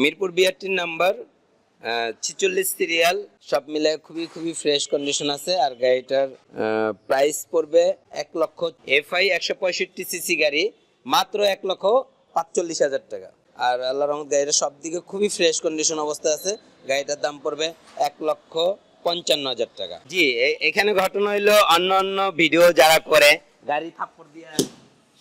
মিরপুর বিআরটির নাম্বার ছিচল্লিশ সিরিয়াল, সব মিলে খুবই খুবই ফ্রেশ কন্ডিশন আছে আর গাড়িটার প্রাইস পড়বে এক লক্ষ এফআই একশো পঁয়ষট্টি সিসি গাড়ি, মাত্র এক লক্ষ পাঁচচল্লিশ হাজার টাকা। আর আল্লাহ রহমত গাড়িটা সব দিকে খুবই ফ্রেশ কন্ডিশন অবস্থায় আছে, গাড়িটার দাম পড়বে এক লক্ষ পঞ্চান্ন হাজার টাকা। জি এখানে ঘটনা হইল অন্য অন্য ভিডিও যারা করে, গাড়ি থাপ্পড় দিয়ে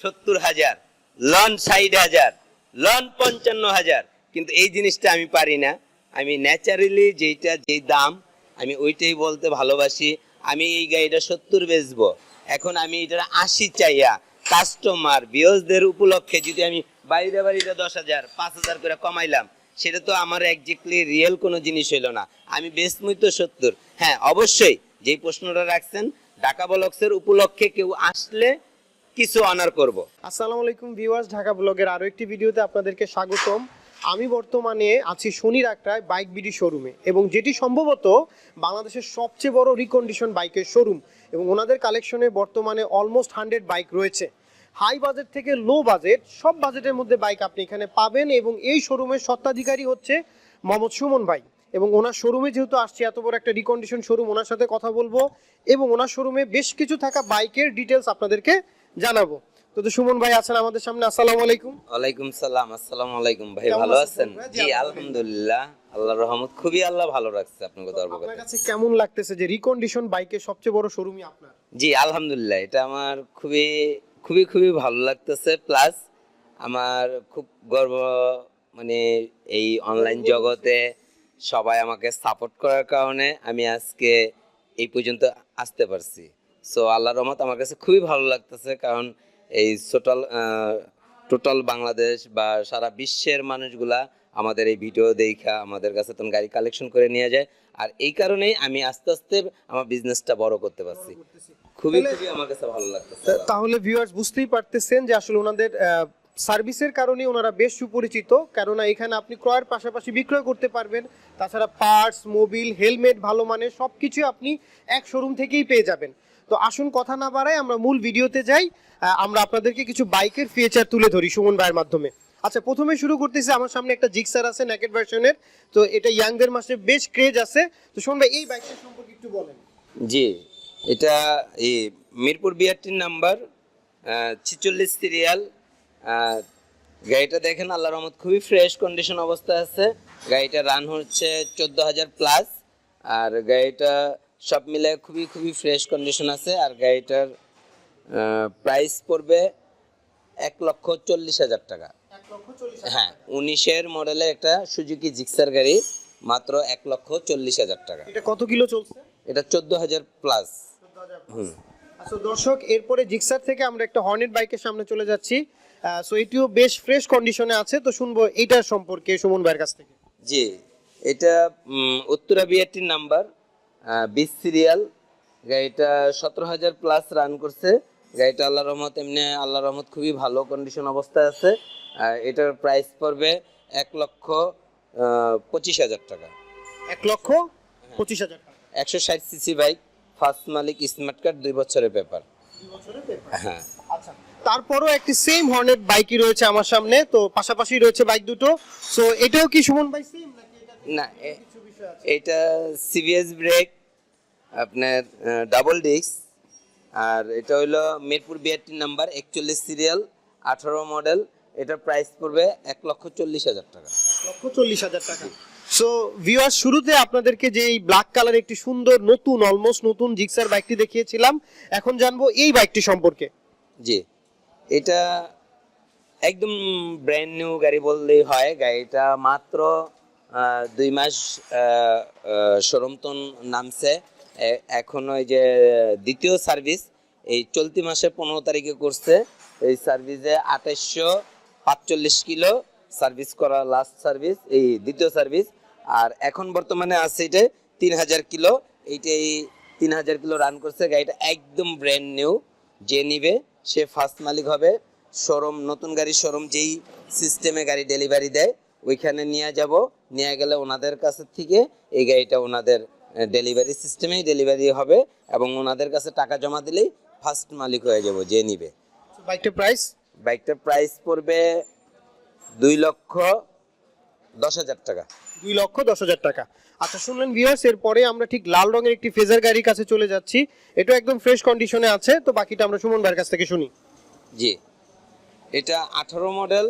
সত্তর হাজার, লন ষাট হাজার, লন পঞ্চান্ন হাজার কিন্তু এই জিনিসটা আমি পারি না। আমি ন্যাচারালি যেইটা, যেই দাম, আমি ওইটাই বলতে ভালোবাসি। আমি এই গাড়িটা সত্তর বেচবো। এখন আমি এটা আশি চাইয়া কাস্টমার বিয়সদের উপলক্ষে যদি আমি বাইরে বাড়িটা দশ হাজার, পাঁচ হাজার করে কমাইলাম, সেটা তো আমার একজাক্টলি রিয়েল কোনো জিনিস হইল না। আমি বেচমই তো সত্তর। হ্যাঁ অবশ্যই যেই প্রশ্নটা রাখছেন, ঢাকা বলক্সের উপলক্ষে কেউ আসলে কিছু অনার করব। আসসালামু আলাইকুম ভিউয়ার্স, ঢাকা ব্লগের আরও একটি ভিডিওতে আপনাদেরকে স্বাগতম। আমি বর্তমানে আছি শনির একটায় বাইক বিডি শোরুমে এবং যেটি সম্ভবত বাংলাদেশের সবচেয়ে বড় রিকন্ডিশন বাইকের শোরুম এবং ওনাদের কালেকশনে বর্তমানে অলমোস্ট হান্ড্রেড বাইক রয়েছে। হাই বাজেট থেকে লো বাজেট সব বাজেটের মধ্যে বাইক আপনি এখানে পাবেন এবং এই শোরুমের স্বত্বাধিকারী হচ্ছে মোহাম্মদ সুমন ভাই এবং ওনার শোরুমে যেহেতু আসছি, এত বড় একটা রিকন্ডিশন শোরুম ওনার সাথে কথা বলব এবং ওনার শোরুমে বেশ কিছু থাকা বাইকের ডিটেলস আপনাদেরকে জানাব। তো সুমন ভাই আছেন আমাদের সামনে আসসালামু আলাইকুম। ওয়ালাইকুম সালাম আসসালামু আলাইকুম ভাই ভালো আছেন? আছেন? জি, আলহামদুলিল্লাহ। আলহামদুলিল্লাহ আল্লাহর রহমত। খুবই আল্লাহ ভালো রাখছে আপনাকে দরবার আপনার কাছে কেমন লাগতেছে যে রিকন্ডিশন বাইকের সবচেয়ে বড় শোরুমই আপনার? জি আলহামদুলিল্লাহ এটা আমার খুবই খুবই খুবই ভালো লাগতেছে। প্লাস আমার খুব গর্ব মানে এই অনলাইন জগতে সবাই আমাকে সাপোর্ট করার কারণে আমি আজকে এই পর্যন্ত আসতে পারছি। সো আল্লাহর রহমত আমার কাছে খুবই ভালো লাগতেছে কারণ এই টোটাল টোটাল বাংলাদেশ বা সারা বিশ্বের মানুষগুলা আমাদের এই ভিডিও দেখা আমাদের কাছে তখন গাড়ি কালেকশন করে নিয়ে যায়। আর এই কারণেই আমি আস্তে আস্তে আমার বিজনেসটা বড় করতে পারছি। খুবই খুবই আমার কাছে ভালো লাগতেছে। তাহলে ভিউয়ার্স বুঝতেই পারতেছেন যে আসলে ওনাদের সার্ভিসের কারণে ওনারা বেশ সুপরিচিত কেননা এখানে আপনি ক্রয়ের পাশাপাশি বিক্রয় করতে পারবেন। তাছাড়া পার্টস মোবিল হেলমেট ভালো মানের সব কিছু আপনি এক শোরুম থেকেই পেয়ে যাবেন। তো আসুন কথা না বাড়াই আমরা মূল ভিডিওতে যাই। আমরা আপনাদেরকে কিছু বাইকের ফিচার তুলে ধরি সুমন ভাইয়ের মাধ্যমে। আচ্ছা প্রথমে শুরু করতেছি, আমার সামনে একটা জিক্সার আছে নেকেট ভার্সনের তো এটা ইয়াংদের মাসে বেশ ক্রেজ আছে। তো সুমন ভাই, এই বাইকটার সম্পর্কে একটু বলেন। জি, এটা এই মিরপুর বিআরটির নাম্বার ছিচল্লিশ সিরিয়াল গাড়িটা দেখেন আল্লাহ রহমত, খুবই ফ্রেশ কন্ডিশন অবস্থায় আছে। গাড়িটা রান হচ্ছে চোদ্দ হাজার প্লাস আর গাড়িটা সব মিলে খুবই খুবই ফ্রেশ কন্ডিশন আছে আর গাড়িটার প্রাইস পড়বে এক লক্ষ চল্লিশ হাজার টাকা। হ্যাঁ উনিশের মডেলের একটা সুজুকি জিক্সার গাড়ি মাত্র এক লক্ষ চল্লিশ হাজার টাকা। এটা কত কিলো চলছে? এটা চোদ্দ হাজার প্লাস হুম। আচ্ছা দর্শক এরপরে জিক্সার থেকে আমরা একটা হর্নেট বাইকের সামনে চলে যাচ্ছি। সো এটিও বেশ ফ্রেশ কন্ডিশনে আছে তো শুনব এইটার সম্পর্কে সুমন ভাইয়ের কাছ থেকে। জি এটা উত্তরা বিআরটির নাম্বার বিশ সিরিয়াল গাড়িটা সতেরো হাজার প্লাস রান করছে। গাড়িটা আল্লাহ রহমত এমনি আল্লাহ রহমত খুবই ভালো কন্ডিশন অবস্থায় আছে। এটার প্রাইস পড়বে এক লক্ষ পঁচিশ হাজার টাকা। এক লক্ষ পঁচিশ হাজার টাকা। একশো ষাট সিসি বাইক ফার্স্ট মালিক স্মার্ট কার্ড দুই বছরের paper। হ্যাঁ। আচ্ছা তারপরও একটি সেম হর্নেট বাইকই রয়েছে আমার সামনে তো পাশাপাশি রয়েছে বাইক দুটো। সো এটাও কি সুমন ভাই সেম না এটা সিবিএস ব্রেক আপনার ডাবল ডিস্ক আর এটা হইল মিরপুর বিআরটি নাম্বার একচল্লিশ সিরিয়াল আঠারো মডেল এটার প্রাইস পড়বে এক লক্ষ চল্লিশ হাজার টাকা। লক্ষ চল্লিশ হাজার টাকা। সো ভিউয়ার শুরুতে আপনাদেরকে যে এই ব্ল্যাক কালার একটি সুন্দর নতুন অলমোস্ট নতুন জিক্সার বাইকটি দেখিয়েছিলাম এখন জানব এই বাইকটি সম্পর্কে। জি এটা একদম ব্র্যান্ড নিউ গাড়ি বললেই হয় গাড়িটা মাত্র দুই মাস শোরুম তো নামছে। এখন ওই যে দ্বিতীয় সার্ভিস, এই চলতি মাসে পনেরো তারিখে করছে। এই সার্ভিসে আঠাইশশো পাঁচচল্লিশ কিলো সার্ভিস করা লাস্ট সার্ভিস, এই দ্বিতীয় সার্ভিস। আর এখন বর্তমানে আছে এটা তিন হাজার কিলো। এইটাই তিন হাজার কিলো রান করছে। গাড়িটা একদম ব্র্যান্ড নিউ যে নিবে, সে ফার্স্ট মালিক হবে। শোরুম নতুন গাড়ি শোরুম যেই সিস্টেমে গাড়ি ডেলিভারি দেয়, ওইখানে নিয়ে যাব। নিয়ে গেলে ওনাদের কাছে থেকে এই গাড়িটা ওনাদের ডেলিভারি সিস্টেমেই ডেলিভারি হবে এবং ওনাদের কাছে টাকা জমা দিলেই ফার্স্ট মালিক হয়ে যাব যে নিবে। বাইকটার প্রাইস বাইকটার প্রাইস পড়বে দুই লক্ষ দশ হাজার টাকা। দুই লক্ষ দশ হাজার টাকা। আচ্ছা শুনলেন ভিউয়ার্স এরপরে আমরা ঠিক লাল রঙের একটি ফেজার গাড়ির কাছে চলে যাচ্ছি। এটা একদম ফ্রেশ কন্ডিশনে আছে তো বাকিটা আমরা সুমন ভাইয়ের কাছ থেকে শুনি। জি। এটা আঠারো model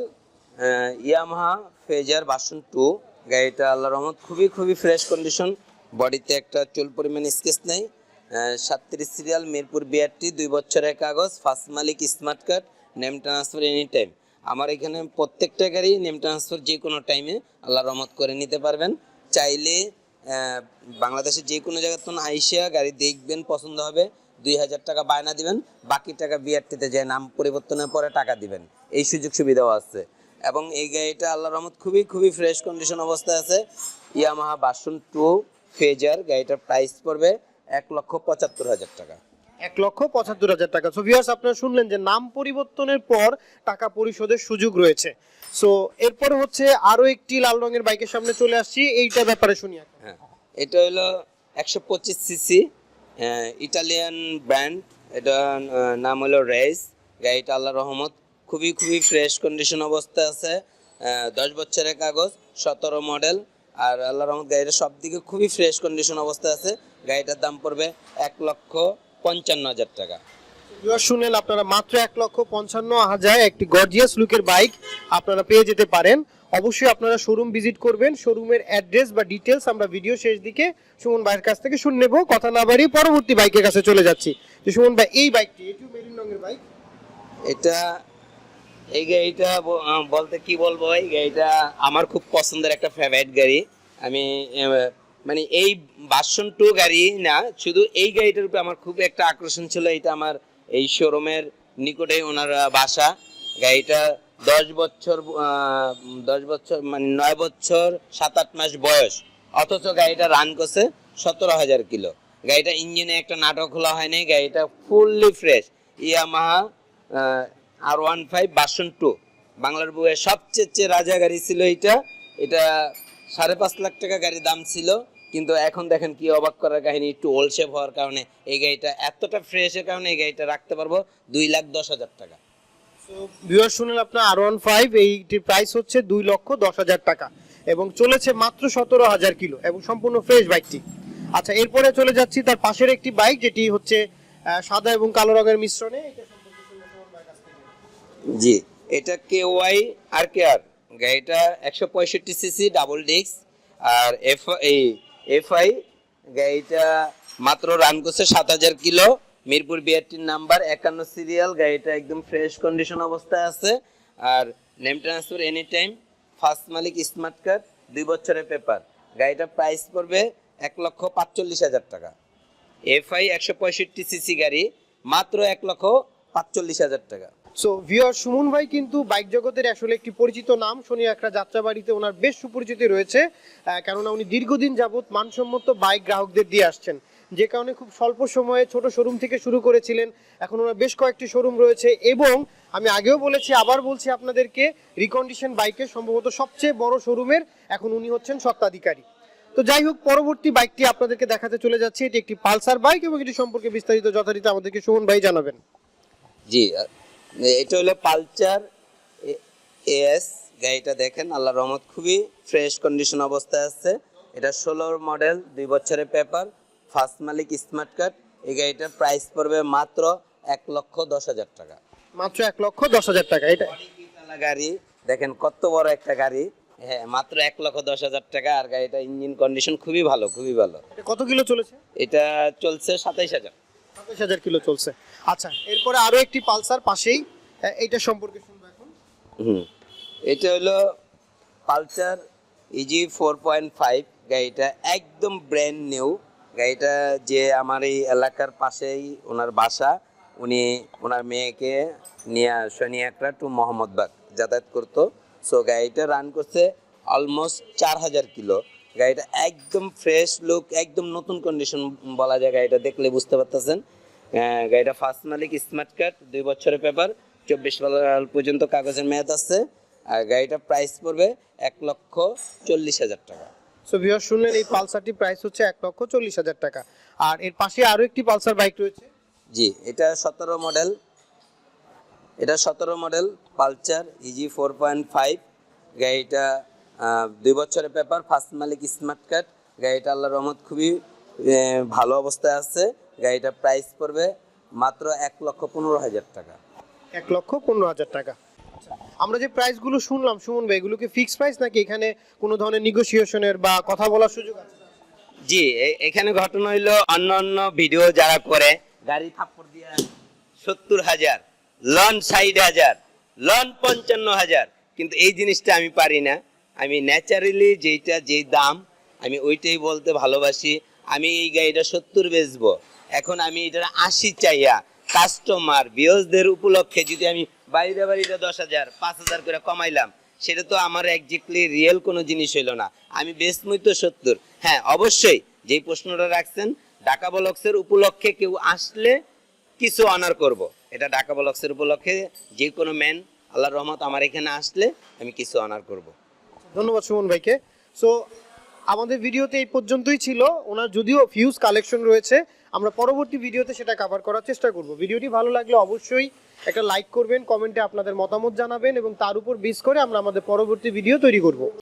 Yamaha Fazer version two গাড়িটা আল্লাহ রহমত, খুবই খুবই ফ্রেশ কন্ডিশন বডিতে একটা চুল পরিমাণ স্কেচ নেই। সাতত্রিশ সিরিয়াল মিরপুর বিআরটি দুই বছরের কাগজ ফার্স্ট মালিক smart card name transfer any time আমার এখানে প্রত্যেকটা গাড়ি নেম ট্রান্সফার যে কোনো টাইমে আল্লাহ রহমত করে নিতে পারবেন। চাইলে বাংলাদেশের যে কোনো জায়গার তখন আইসিয়া গাড়ি দেখবেন, পছন্দ হবে। দুই হাজার টাকা বায়না দিবেন, বাকি টাকা বিআরটিতে যে নাম পরিবর্তনের পরে টাকা দিবেন। এই সুযোগ সুবিধাও আছে। এবং এই গাড়িটা আল্লাহ রহমত খুবই খুবই ফ্রেশ কন্ডিশন অবস্থায় আছে। ইয়ামাহা বাসন টু ফেজার গাড়িটার প্রাইস পড়বে এক লক্ষ পঁচাত্তর হাজার টাকা। এক লক্ষ পঁচাত্তর হাজার টাকা। সো ভিউয়ার্স আপনারা শুনলেন যে নাম পরিবর্তনের পর টাকা পরিশোধের সুযোগ রয়েছে। সো এরপর হচ্ছে আরও একটি লাল রঙের বাইকের সামনে চলে আসছি। এইটা ব্যাপারে শুনি। হ্যাঁ এটা হলো একশো পঁচিশ সিসি ইটালিয়ান ব্র্যান্ড এটা নাম হলো রেস গাড়িটা আল্লাহ রহমত খুবই খুবই ফ্রেশ কন্ডিশন অবস্থায় আছে। দশ বছরের কাগজ সতেরো মডেল আর আল্লাহ রহমত গাড়িটা সব দিকে খুবই ফ্রেশ কন্ডিশন অবস্থায় আছে। গাড়িটার দাম পড়বে এক লক্ষ পঞ্চান্ন হাজার টাকা। শুনলেন আপনারা মাত্র এক লক্ষ পঞ্চান্ন হাজার একটি গর্জিয়াস লুকের বাইক আপনারা পেয়ে যেতে পারেন। অবশ্যই আপনারা শোরুম ভিজিট করবেন। শোরুমের অ্যাড্রেস বা ডিটেলস আমরা ভিডিও শেষ দিকে সুমন ভাইয়ের কাছ থেকে শুনে নেব। কথা না বাড়িয়ে পরবর্তী বাইকের কাছে চলে যাচ্ছি। যে সুমন ভাই এই বাইকটি এটিও মেরিন রঙের বাইক এটা এই গাড়িটা বলতে কি বলব, এই গাড়িটা আমার খুব পছন্দের একটা ফেভারিট গাড়ি। আমি মানে এই বাসন টু গাড়ি না, শুধু এই গাড়িটার উপরে আমার খুব একটা আকর্ষণ ছিল, এটা আমার এই শোরুমের নিকটে ওনার বাসা। গাড়িটা দশ বছর দশ বছর মানে নয় বছর, সাত আট মাস বয়স। অথচ গাড়িটা রান করছে সতেরো হাজার কিলো। গাড়িটা ইঞ্জিনে একটা নাটক খোলা হয়নি, গাড়িটা fully fresh Yamaha R one five version two. বাংলার বুয়ে সবচেয়ে চেয়ে রাজা গাড়ি ছিল এটা এটা সাড়ে পাঁচ লাখ টাকা গাড়ির দাম ছিল। কিন্তু এখন দেখেন কি অবাক করার কাহিনী, একটু ওলসেপ হওয়ার কারণে এই গাড়িটা এতটা ফ্রেশের কারণে এই গাড়িটা রাখতে পারব দুই লাখ দশ হাজার টাকা। ভিউয়ার শুনলেন আপনার আর ওয়ান ফাইভ এইটির প্রাইস হচ্ছে দুই লক্ষ দশ হাজার টাকা এবং চলেছে মাত্র সতেরো হাজার কিলো এবং সম্পূর্ণ ফ্রেশ বাইকটি আচ্ছা এরপরে চলে যাচ্ছি তার পাশের একটি বাইক যেটি হচ্ছে সাদা এবং কালো রঙের মিশ্রণে। এটা জি। এটা কে ওয়াই আর কে আর গাড়িটা একশো পঁয়ষট্টি সিসি ডাবল ডিস্ক আর এফ এই এফ আই গাড়িটা মাত্র রান করছে সাত হাজার কিলো। মিরপুর বিআরটির নাম্বার একান্ন সিরিয়াল গাড়িটা একদম ফ্রেশ কন্ডিশন অবস্থায় আছে। আর name transfer any time first মালিক স্মার্ট কার্ড দুই বছরের পেপার গাড়িটার প্রাইস পড়বে এক লক্ষ পাঁচচল্লিশ হাজার টাকা। এফআই একশো পঁয়ষট্টি সিসি গাড়ি, মাত্র এক লক্ষ পাঁচচল্লিশ হাজার টাকা। সো ভিওর সুমন ভাই কিন্তু বাইক জগতের আসলে একটি পরিচিত নাম। শনি একটা যাত্রাবাড়িতে ওনার বেশ সুপরিচিতি রয়েছে কেননা উনি দীর্ঘদিন যাবৎ মানসম্মত বাইক গ্রাহকদের দিয়ে আসছেন। যে কারণে খুব স্বল্প সময়ে ছোট শোরুম থেকে শুরু করেছিলেন। এখন ওনার বেশ কয়েকটি শোরুম রয়েছে এবং আমি আগেও বলেছি, আবার বলছি আপনাদেরকে রিকন্ডিশন বাইকের সম্ভবত সবচেয়ে বড় শোরুমের এখন উনি হচ্ছেন স্বত্বাধিকারী। তো যাই হোক, পরবর্তী বাইকটি আপনাদেরকে দেখাতে চলে যাচ্ছে। এটি একটি পালসার বাইক এবং এটি সম্পর্কে বিস্তারিত যথারীতি আমাদেরকে সুমন ভাই জানাবেন। জি এটা হলো পালচার এস গাড়িটা দেখেন আল্লাহ রহমত খুবই ফ্রেশ কন্ডিশন অবস্থায় আছে। এটা ষোলোর মডেল দুই বছরের পেপার ফার্স্ট মালিক স্মার্ট কার্ড এই গাড়িটার প্রাইস পড়বে মাত্র এক লক্ষ দশ হাজার টাকা। মাত্র এক লক্ষ দশ হাজার টাকা এটা গাড়ি দেখেন কত বড় একটা গাড়ি। হ্যাঁ মাত্র এক লক্ষ দশ হাজার টাকা আর গাড়িটা ইঞ্জিন কন্ডিশন খুবই ভালো খুবই ভালো। এটা কত কিলো চলেছে? এটা চলছে সাতাইশ হাজার। সাতাশ হাজার কিলো চলছে। আচ্ছা এরপরে আরও একটি পালসার পাশেই এইটা সম্পর্কে শুনব এখন। হুম। এটা হলো Pulsar easy four point five গাড়িটা একদম ব্র্যান্ড নিউ গাড়িটা যে আমার এই এলাকার পাশেই ওনার বাসা, উনি ওনার মেয়েকে নিয়ে শনি একটা টু মোহাম্মদবাগ যাতায়াত করতো। সো গাড়িটা রান করছে অলমোস্ট চার হাজার কিলো। গাড়িটা একদম ফ্রেশ লুক একদম নতুন কন্ডিশন বলা যায়, গাড়িটা দেখলে বুঝতে পারতেছেন। গাড়িটা ফার্স্ট মালিক স্মার্ট কার্ড দুই বছরের পেপার চব্বিশ সাল পর্যন্ত কাগজের মেয়াদ আছে। আর গাড়িটার প্রাইস পড়বে এক লক্ষ চল্লিশ হাজার টাকা। সো ভিউয়ার শুনলেন এই পালসারটি প্রাইস হচ্ছে এক লক্ষ চল্লিশ হাজার টাকা। আর এর পাশে আরও একটি পালসার বাইক রয়েছে। জি এটা সতেরো মডেল এটা সতেরো model Pulsar easy four point five গাড়িটা দুই বছরের পেপার ফার্স্ট মালিক স্মার্ট কার্ড গাড়িটা আল্লাহ রহমত খুবই ভালো অবস্থায় আছে। গাড়িটার প্রাইস পড়বে মাত্র এক লক্ষ পনেরো হাজার টাকা। এক লক্ষ পনেরো হাজার টাকা। আচ্ছা, আমরা যে প্রাইসগুলো শুনলাম সুমন ভাই এগুলো কি ফিক্সড প্রাইস নাকি এখানে কোনো ধরনের নিগোসিয়েশনের বা কথা বলার সুযোগ আছে? জি এ- এখানে ঘটনা হইল অন্য অন্য ভিডিও যারা করে গাড়ি থাপ্পড় দিয়া সত্তর হাজার লন ষাট হাজার লন পঞ্চান্ন হাজার কিন্তু এই জিনিসটা আমি পারি না। আমি ন্যাচারালি যেইটা যেই দাম আমি ওইটাই বলতে ভালোবাসি। আমি এই গাড়িটা সত্তর বেচবো। এখন আমি এটা আশি চাইয়া কাস্টমার বিয়সদের উপলক্ষে যদি আমি বাড়িতে বাড়িতে দশ হাজার, পাঁচ হাজার করে কমাইলাম, সেটা তো আমার একজাক্টলি রিয়েল কোনো জিনিস হইল না। আমি বেসমই তো সত্তর। হ্যাঁ অবশ্যই যেই প্রশ্নটা রাখছেন, ঢাকা বলক্সের উপলক্ষে কেউ আসলে কিছু অনার করব। এটা ঢাকা বলক্সের উপলক্ষে যে কোনো ম্যান আল্লাহর রহমত, আমার এখানে আসলে আমি কিছু অনার করব। ধন্যবাদ সুমন ভাইকে। সো আমাদের ভিডিওতে এই পর্যন্তই ছিল। ওনার যদিও ফিউজ কালেকশন রয়েছে, আমরা পরবর্তী ভিডিওতে সেটা কাভার করার চেষ্টা করব। ভিডিওটি ভালো লাগলে অবশ্যই একটা লাইক করবেন কমেন্টে আপনাদের মতামত জানাবেন এবং তার উপর বেস করে আমরা আমাদের পরবর্তী ভিডিও তৈরি করব।